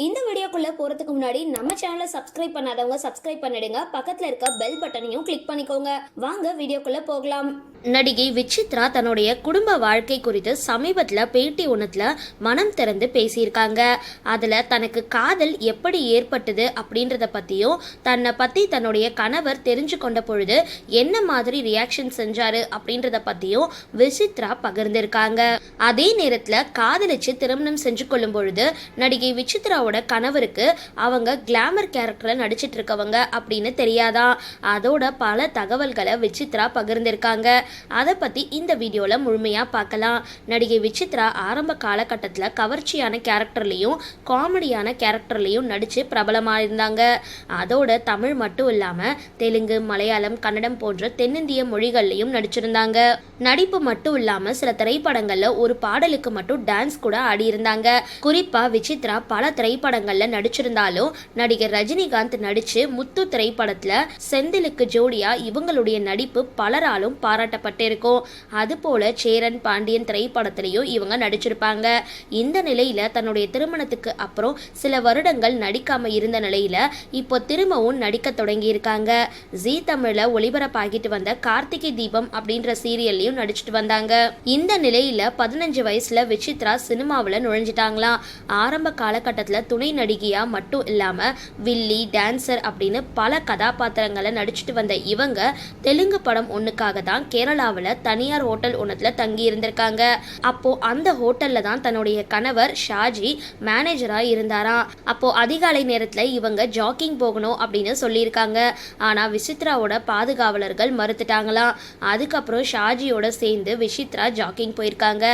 இந்த வீடியோக்குள்ள போறதுக்கு முன்னாடி நம்ம சேனலை சப்ஸ்கிரைப் பண்ணாதவங்க சப்ஸ்கிரைப் பண்ணிடுங்க. பக்கத்துல இருக்க பெல் பட்டனையும் கிளிக் பண்ணிக்கோங்க. வாங்க வீடியோக்குள்ள போகலாம். நடிகை விசித்ரா தன்னுடைய குடும்ப வாழ்க்கை குறித்து சமீபத்தில் பேட்டி ஒன்றுத்தில் மனம் திறந்து பேசியிருக்காங்க. அதில் தனக்கு காதல் எப்படி ஏற்பட்டது அப்படின்றத பற்றியும் தன்னை பற்றி தன்னுடைய கணவர் தெரிஞ்சு கொண்ட பொழுது என்ன மாதிரி ரியாக்ஷன் செஞ்சாரு அப்படின்றத பற்றியும் விசித்ரா பகிர்ந்திருக்காங்க. அதே நேரத்தில் காதலிச்சு திருமணம் செஞ்சு கொள்ளும் பொழுது நடிகை விசித்ராவோட கணவருக்கு அவங்க கிளாமர் கேரக்டரில் நடிச்சிட்டு இருக்கவங்க அப்படின்னு தெரியாதான் அதோட பல தகவல்களை விசித்ரா பகிர்ந்திருக்காங்க. அதை பற்றி இந்த வீடியோவில் முழுமையாக பார்க்கலாம். நடிகை விசித்ரா ஆரம்ப காலகட்டத்தில் கவர்ச்சியான கேரக்டர்லேயும் காமெடியான கேரக்டர்லேயும் நடித்து பிரபலமாக இருந்தாங்க அதோட தமிழ் மட்டும் இல்லாமல் தெலுங்கு மலையாளம் கன்னடம் போன்ற தென்னிந்திய மொழிகள்லையும் நடிச்சிருந்தாங்க. நடிப்பு மட்டும் இல்லாமல் சில திரைப்படங்களில் ஒரு பாடலுக்கு மட்டும் டான்ஸ் கூட ஆடியிருந்தாங்க. குறிப்பாக விசித்ரா பல திரைப்படங்களில் நடிச்சிருந்தாலும் நடிகர் ரஜினிகாந்த் நடித்து முத்து திரைப்படத்தில் செந்திலுக்கு ஜோடியா இவங்களுடைய நடிப்பு பலராலும் பாராட்டப்பட்டிருக்கும். அதுபோல சேரன் பாண்டியன் திரைப்படத்திலையும் இவங்க நடிச்சிருப்பாங்க. இந்த நிலையில தன்னுடைய திருமணத்துக்கு அப்புறம் சில வருடங்கள் நடிக்காம இருந்த நிலையில இப்போ திரும்பவும் நடிக்க தொடங்கி இருக்காங்க ஜி தமிழ்ல ஒளிபரப்பாகிட்டு வந்த கார்த்திகை தீபம் அப்படின்ற சீரியல்லையும் நடிச்சிட்டு வந்தாங்க. இந்த நிலையில பதினஞ்சு வயசுல விசித்ரா சினிமாவில் நுழைஞ்சிட்டாங்களாம். ஆரம்ப காலகட்டத்தில் துணை நடிகையாக மட்டும் இல்லாமல் வில்லி டான்சர் அப்படின்னு பல கதாபாத்திரங்களை நடிச்சிட்டு வந்த இவங்க தெலுங்கு படம் ஒன்றுக்காக தான் கேரளாவில் தனியார் ஹோட்டல் ஒன்றத்தில் தங்கி இருந்திருக்காங்க. அப்போ அந்த ஹோட்டலில் தான் தன்னுடைய கணவர் ஷாஜி மேனேஜராக இருந்தாராம். அப்போ அதிகாலை நேரத்தில் இவங்க ஜாக்கிங் போகணும் அப்படின்னு சொல்லியிருக்காங்க. ஆனால் விசித்ராவோட பாதுகாவலர்கள் மறுத்துட்டாங்களாம். அதுக்கப்புறம் ஷாஜியோட சேர்ந்து விசித்ரா ஜாக்கிங் போயிருக்காங்க.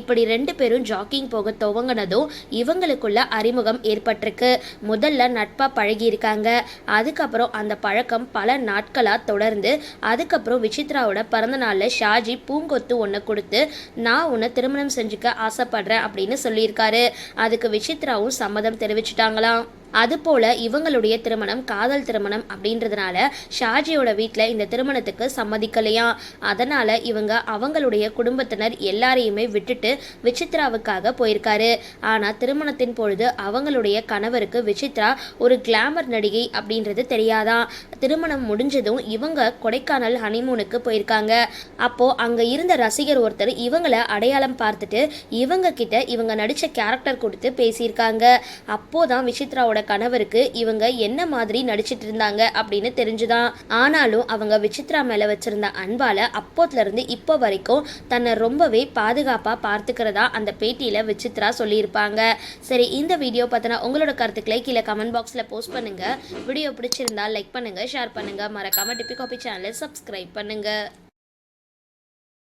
இப்படி ரெண்டு பேரும் ஜாக்கிங் போக துவங்கினதும் இவங்களுக்குள்ள அறிமுகம் ஏற்பட்டிருக்கு. முதல்ல நட்பா பழகியிருக்காங்க. அதுக்கப்புறம் அந்த பழக்கம் பல நாட்களாக தொடர்ந்து. அதுக்கப்புறம் விசித்ராவோட பிறந்த நாளில் ஷாஜி பூங்கொத்து ஒன்று கொடுத்து நான் உன்னை திருமணம் செஞ்சுக்க ஆசைப்படுறேன் அப்படின்னு சொல்லியிருக்காரு. அதுக்கு விசித்ராவும் சம்மதம் தெரிவிச்சிட்டாங்களாம். அதுபோல இவங்களுடைய திருமணம் காதல் திருமணம் அப்படின்றதுனால ஷாஜியோட வீட்டில் இந்த திருமணத்துக்கு சம்மதிக்கலையா? அதனால இவங்க அவங்களுடைய குடும்பத்தினர் எல்லாரையுமே விட்டுட்டு விசித்ராவுக்காக போயிருக்காரு. ஆனால் திருமணத்தின் பொழுது அவங்களுடைய கணவருக்கு விசித்ரா ஒரு கிளாமர் நடிகை அப்படின்றது தெரியாதான் திருமணம் முடிஞ்சதும் இவங்க கொடைக்கானல் ஹனிமூனுக்கு போயிருக்காங்க. அப்போ அங்கே இருந்த ரசிகர் ஒருத்தர் இவங்களை அடையாளம் பார்த்துட்டு இவங்க கிட்ட இவங்க நடித்த கேரக்டர் கொடுத்து பேசியிருக்காங்க. அப்போதான் விசித்ராவோட கணவருக்கு இவங்க என்ன மாதிரி நடிச்சிட்டு இருந்தாங்க அப்படின்னு தெரிஞ்சுதான். ஆனாலும் அவங்க விசித்ரா மேல வச்சிருந்த அன்பால அப்போத்துல இருந்து இப்போ வரைக்கும் தன்னை ரொம்பவே பாதுகாப்பா பார்த்துக்கிறதா அந்த பேட்டியில விசித்ரா சொல்லியிருப்பாங்க. சரி இந்த வீடியோ பத்தின உங்களோட கருத்துக்களை கீழே கமெண்ட் பாக்ஸ்ல போஸ்ட் பண்ணுங்க. வீடியோ பிடிச்சிருந்தா லைக் பண்ணுங்க ஷேர் பண்ணுங்க. மறக்காம டிபி காபி சேனலை சப்ஸ்கிரைப் பண்ணுங்க.